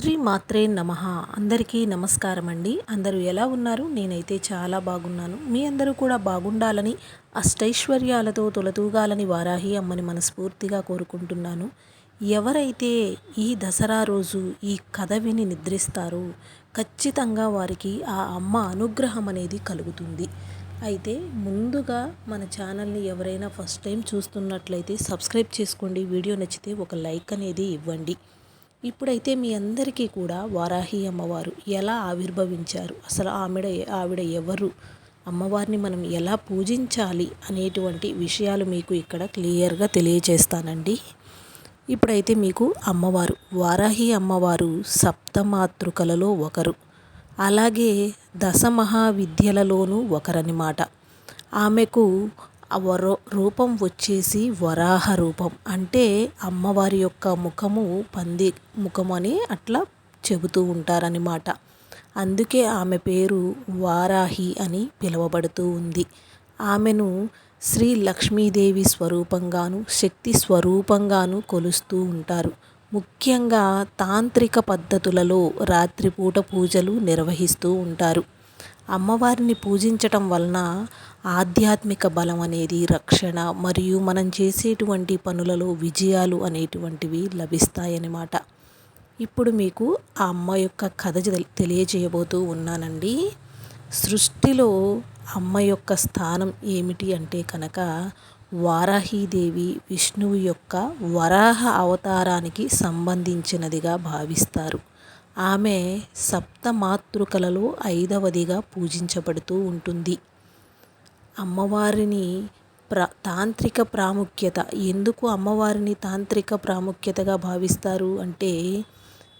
శ్రీ మాత్రే నమ. అందరికీ నమస్కారం అండి అందరూ ఎలా ఉన్నారు? నేనైతే చాలా బాగున్నాను. మీ అందరూ కూడా బాగుండాలని అష్టైశ్వర్యాలతో తొలతూగాలని వారాహి అమ్మని మనస్ఫూర్తిగా కోరుకుంటున్నాను. ఎవరైతే ఈ దసరా రోజు ఈ కథ విని నిద్రిస్తారో ఖచ్చితంగా వారికి ఆ అమ్మ అనుగ్రహం అనేది కలుగుతుంది. అయితే ముందుగా మన ఛానల్ని ఎవరైనా ఫస్ట్ టైం చూస్తున్నట్లయితే సబ్స్క్రైబ్ చేసుకోండి. వీడియో నచ్చితే ఒక లైక్ అనేది ఇవ్వండి. ఇప్పుడైతే మీ అందరికీ కూడా వారాహి అమ్మవారు ఎలా ఆవిర్భవించారు? అసలు ఆవిడ ఆవిడ ఎవరు? అమ్మవారిని మనం ఎలా పూజించాలి అనేటువంటి విషయాలు మీకు ఇక్కడ క్లియర్గా తెలియజేస్తానండి ఇప్పుడైతే మీకు అమ్మవారు వారాహి అమ్మవారు సప్తమాతృకలలో ఒకరు. అలాగే దశ మహావిద్యలలోనూ ఒకరనమాట ఆమెకు వరో రూపం వచ్చేసి వరాహ రూపం. అంటే అమ్మవారి యొక్క ముఖము పంది ముఖం అని అట్లా చెబుతూ ఉంటారనమాట అందుకే ఆమె పేరు వారాహి అని పిలువబడుతూ ఉంది. ఆమెను శ్రీ లక్ష్మీదేవి స్వరూపంగాను శక్తి స్వరూపంగాను కొలుస్తూ ఉంటారు. ముఖ్యంగా తాంత్రిక పద్ధతులలో రాత్రిపూట పూజలు నిర్వహిస్తూ ఉంటారు. అమ్మవారిని పూజించటం వలన ఆధ్యాత్మిక బలం అనేది రక్షణ మరియు మనం చేసేటువంటి పనులలో విజయాలు అనేటువంటివి లభిస్తాయన్నమాట. ఇప్పుడు మీకు ఆ అమ్మ యొక్క కథ తెలియజేయబోతూ ఉన్నానండి. సృష్టిలో అమ్మ యొక్క స్థానం ఏమిటి అంటే కనుక వారాహీదేవి విష్ణువు యొక్క వరాహ అవతారానికి సంబంధించినదిగా భావిస్తారు. ఆమె సప్తమాతృకలలో ఐదవదిగా పూజించబడుతూ ఉంటుంది. అమ్మవారిని ప్ర తాంత్రిక ప్రాముఖ్యత ఎందుకు అమ్మవారిని తాంత్రిక ప్రాముఖ్యతగా భావిస్తారు అంటే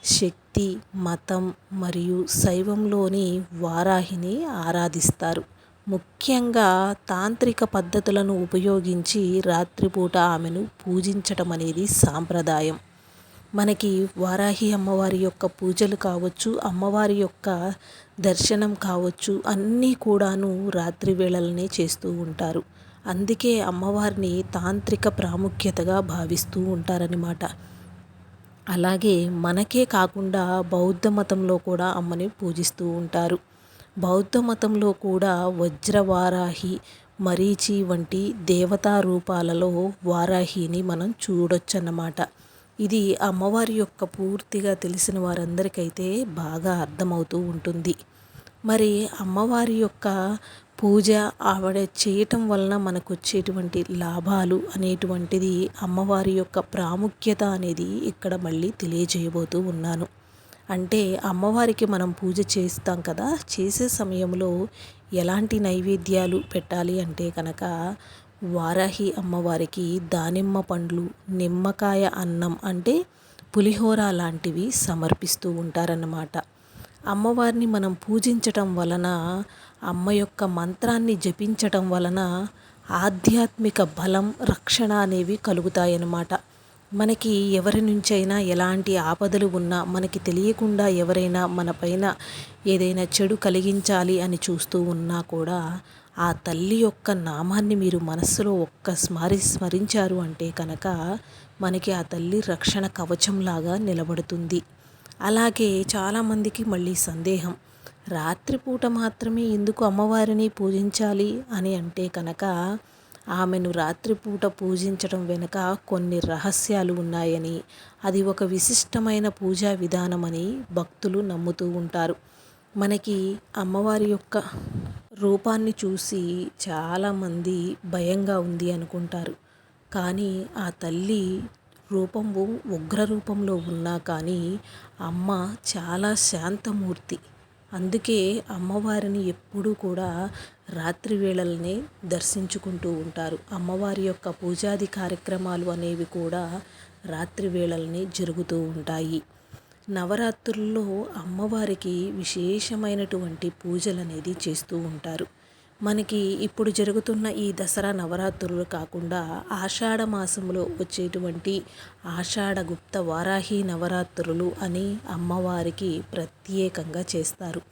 శక్తి మతం మరియు శైవంలోని వారాహిని ఆరాధిస్తారు. ముఖ్యంగా తాంత్రిక పద్ధతులను ఉపయోగించి రాత్రిపూట ఆమెను పూజించటం అనేది సాంప్రదాయం. మనకి వారాహి అమ్మవారి యొక్క పూజలు కావచ్చు అమ్మవారి యొక్క దర్శనం కావచ్చు అన్నీ కూడాను రాత్రి వేళలనే చేస్తూ ఉంటారు. అందుకే అమ్మవారిని తాంత్రిక ప్రాముఖ్యతగా భావిస్తూ ఉంటారనమాట అలాగే మనకే కాకుండా బౌద్ధ మతంలో కూడా అమ్మని పూజిస్తూ ఉంటారు. బౌద్ధ మతంలో కూడా వజ్రవారాహి మరీచి వంటి దేవతా రూపాలలో వారాహిని మనం చూడొచ్చన్నమాట. ఇది అమ్మవారి యొక్క పూర్తిగా తెలిసిన వారందరికైతే బాగా అర్థమవుతూ ఉంటుంది. మరి అమ్మవారి యొక్క పూజ ఆవిడ చేయటం వలన మనకు వచ్చేటువంటి లాభాలు అనేటువంటిది అమ్మవారి యొక్క ప్రాముఖ్యత అనేది ఇక్కడ మళ్ళీ తెలియజేయబోతూ ఉన్నాను. అంటే అమ్మవారికి మనం పూజ చేస్తాం కదా చేసే సమయంలో ఎలాంటి నైవేద్యాలు పెట్టాలి అంటే కనుక వారాహి అమ్మవారికి దానిమ్మ పండ్లు నిమ్మకాయ అన్నం అంటే పులిహోర లాంటివి సమర్పిస్తూ ఉంటారన్నమాట. అమ్మవారిని మనం పూజించటం వలన అమ్మ యొక్క మంత్రాన్ని జపించటం వలన ఆధ్యాత్మిక బలం రక్షణ అనేవి కలుగుతాయన్నమాట. మనకి ఎవరి నుంచైనా ఎలాంటి ఆపదలు ఉన్నా మనకి తెలియకుండా ఎవరైనా మన పైన ఏదైనా చెడు కలిగించాలి అని చూస్తూ ఉన్నా కూడా ఆ తల్లి యొక్క నామాన్ని మీరు మనస్సులో ఒక్క స్మరి స్మరించారు అంటే కనుక మనకి ఆ తల్లి రక్షణ కవచంలాగా నిలబడుతుంది. అలాగే చాలామందికి మళ్ళీ సందేహం రాత్రిపూట మాత్రమే ఎందుకు అమ్మవారిని పూజించాలి అని అంటే కనుక ఆమెను రాత్రిపూట పూజించడం వెనుక కొన్ని రహస్యాలు ఉన్నాయని అది ఒక విశిష్టమైన పూజా విధానమని భక్తులు నమ్ముతూ ఉంటారు. మనకి అమ్మవారి యొక్క రూపాన్ని చూసి చాలామంది భయంగా ఉంది అనుకుంటారు. కానీ ఆ తల్లి రూపము ఉగ్ర రూపంలో ఉన్నా కానీ అమ్మ చాలా శాంతమూర్తి. అందుకే అమ్మవారిని ఎప్పుడూ కూడా రాత్రి వేళలనే దర్శించుకుంటూ ఉంటారు. అమ్మవారి యొక్క పూజాది కార్యక్రమాలు అనేవి కూడా రాత్రి వేళల్ని జరుగుతూ ఉంటాయి. నవరాత్రుల్లో అమ్మవారికి విశేషమైనటువంటి పూజలు అనేది చేస్తూ ఉంటారు. మనకి ఇప్పుడు జరుగుతున్న ఈ దసరా నవరాత్రులు కాకుండా ఆషాఢ మాసంలో వచ్చేటువంటి ఆషాఢ గుప్త వారాహి నవరాత్రులు అని అమ్మవారికి ప్రత్యేకంగా చేస్తారు.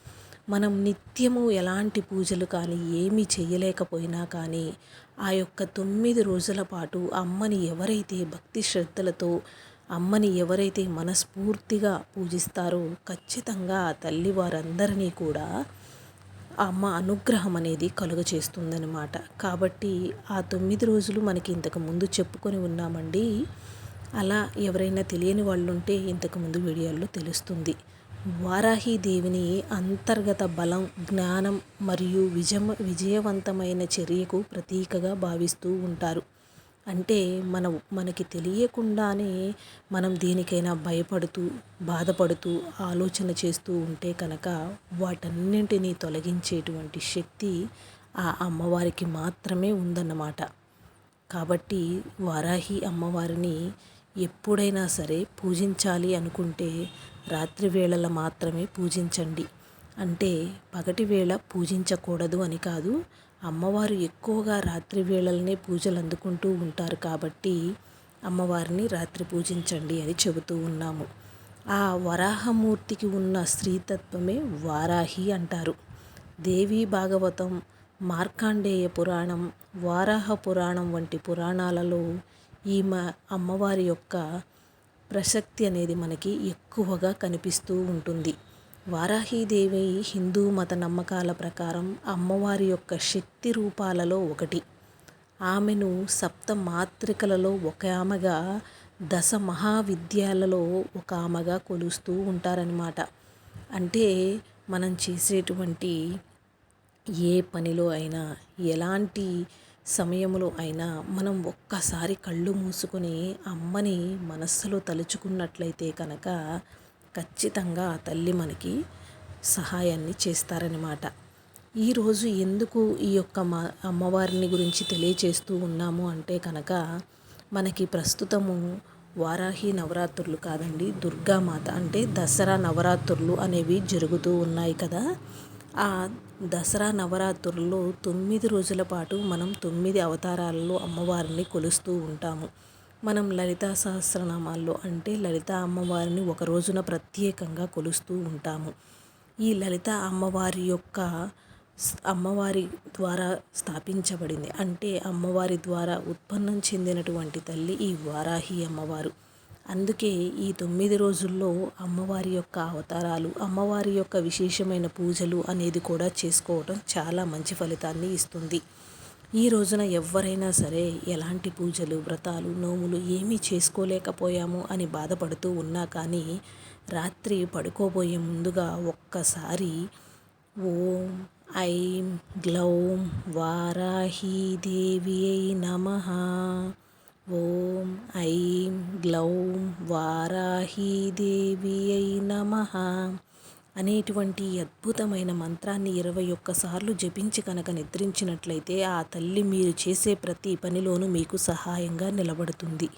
మనం నిత్యము ఎలాంటి పూజలు కానీ ఏమీ చేయలేకపోయినా కానీ ఆ యొక్క తొమ్మిది రోజుల పాటు అమ్మని ఎవరైతే భక్తి శ్రద్ధలతో అమ్మని ఎవరైతే మనస్ఫూర్తిగా పూజిస్తారో ఖచ్చితంగా తల్లి వారందరినీ కూడా అమ్మ అనుగ్రహం అనేది కలుగజేస్తుందనమాట కాబట్టి ఆ తొమ్మిది రోజులు మనకి ఇంతకు ముందు చెప్పుకొని ఉన్నామండి. అలా ఎవరైనా తెలియని వాళ్ళు ఉంటే ఇంతకుముందు వీడియోల్లో తెలుస్తుంది. వారాహి దేవిని అంతర్గత బలం జ్ఞానం మరియు విజమ విజయవంతమైన చర్యకు ప్రతీకగా భావిస్తూ ఉంటారు. అంటే మన మనకి తెలియకుండానే మనం దేనికైనా భయపడుతూ బాధపడుతూ ఆలోచన చేస్తూ ఉంటే కనుక వాటన్నింటినీ తొలగించేటువంటి శక్తి ఆ అమ్మవారికి మాత్రమే ఉందన్నమాట. కాబట్టి వారాహి అమ్మవారిని ఎప్పుడైనా సరే పూజించాలి అనుకుంటే రాత్రి వేళల మాత్రమే పూజించండి. అంటే పగటి వేళ పూజించకూడదు అని కాదు అమ్మవారు ఎక్కువగా రాత్రి వేళలనే పూజలు అందుకుంటూ ఉంటారు కాబట్టి అమ్మవారిని రాత్రి పూజించండి అని చెబుతూ ఉన్నాము. ఆ వరాహమూర్తికి ఉన్న స్త్రీతత్వమే వారాహి అంటారు. దేవీ భాగవతం మార్కాండేయ పురాణం వారాహ పురాణం వంటి పురాణాలలో ఈమె అమ్మవారి యొక్క ప్రసక్తి అనేది మనకి ఎక్కువగా కనిపిస్తూ ఉంటుంది. వారాహీదేవి హిందూ మత నమ్మకాల ప్రకారం అమ్మవారి యొక్క శక్తి రూపాలలో ఒకటి. ఆమెను సప్త మాతృకలలో ఒక ఆమెగా దశ మహావిద్యాలలో ఒక ఆమెగా కొలుస్తూ ఉంటారనమాట అంటే మనం చేసేటువంటి ఏ పనిలో అయినా ఎలాంటి సమయంలో అయినా మనం ఒక్కసారి కళ్ళు మూసుకొని అమ్మని మనస్సులో తలుచుకున్నట్లయితే కనుక ఖచ్చితంగా ఆ తల్లి మనకి సహాయాన్ని చేస్తారనమాట ఈరోజు ఎందుకు ఈ యొక్క మా అమ్మవారిని గురించి తెలియచేస్తూ ఉన్నాము అంటే కనుక మనకి ప్రస్తుతము వారాహి నవరాత్రులు కాదండి దుర్గామాత అంటే దసరా నవరాత్రులు అనేవి జరుగుతూ ఉన్నాయి కదా. ఆ దసరా నవరాత్రుల్లో తొమ్మిది రోజుల పాటు మనం తొమ్మిది అవతారాలలో అమ్మవారిని కొలుస్తూ ఉంటాము. మనం లలితా సహస్రనామాల్లో అంటే లలిత అమ్మవారిని ఒక రోజున ప్రత్యేకంగా కొలుస్తూ ఉంటాము. ఈ లలిత అమ్మవారి యొక్క అమ్మవారి ద్వారా స్థాపించబడింది. అంటే అమ్మవారి ద్వారా ఉత్పన్నం చెందినటువంటి తల్లి ఈ వారాహి అమ్మవారు. అందుకే ఈ తొమ్మిది రోజుల్లో అమ్మవారి యొక్క అవతారాలు అమ్మవారి యొక్క విశేషమైన పూజలు అనేది కూడా చేసుకోవటం చాలా మంచి ఫలితాన్ని ఇస్తుంది. ఈ రోజున ఎవరైనా సరే ఎలాంటి పూజలు వ్రతాలు నోములు ఏమీ చేసుకోలేకపోయాము అని బాధపడుతూ ఉన్నా కానీ రాత్రి పడుకోబోయే ముందుగా ఒక్కసారి ఓం ఐం గ్లౌం వారాహీదేవి నమ. ఓం ఐం గ్లౌం వారాహీదేవియై నమ. అనేటువంటి అద్భుతమైన మంత్రాన్ని ఇరవై ఒక్కసార్లు జపించి కనుక నిద్రించినట్లయితే ఆ తల్లి మీరు చేసే ప్రతి పనిలోనూ మీకు సహాయంగా నిలబడుతుంది.